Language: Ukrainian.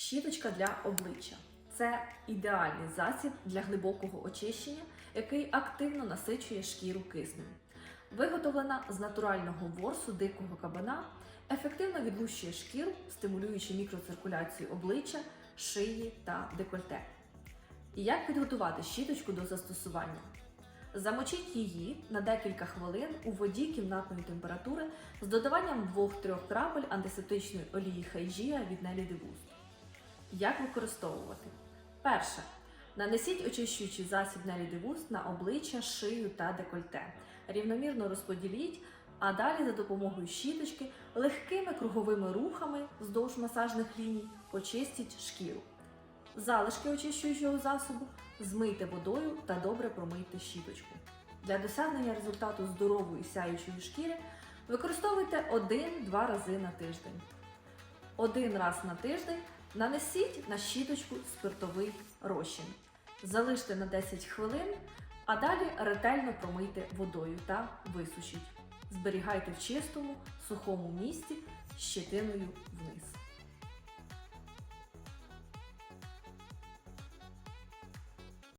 Щіточка для обличчя це ідеальний засіб для глибокого очищення, який активно насичує шкіру киснем. Виготовлена з натурального ворсу дикого кабана, ефективно відлущує шкіру, стимулюючи мікроциркуляцію обличчя, шиї та декольте. І як підготувати щіточку до застосування? Замочіть її на декілька хвилин у воді кімнатної температури з додаванням 2-3 крапель антисептичної олії хайжія від Nelly Divus. Як використовувати? Перше. Нанесіть очищуючий засіб Nelly Divus на обличчя, шию та декольте. Рівномірно розподіліть, а далі за допомогою щіточки легкими круговими рухами вздовж масажних ліній очистіть шкіру. Залишки очищуючого засобу змийте водою та добре промийте щіточку. Для досягнення результату здорової сяючої шкіри використовуйте 1-2 рази на тиждень. Один раз на тиждень нанесіть на щіточку спиртовий розчин. Залиште на 10 хвилин, а далі ретельно промийте водою та висушіть. Зберігайте в чистому, сухому місці щетиною вниз.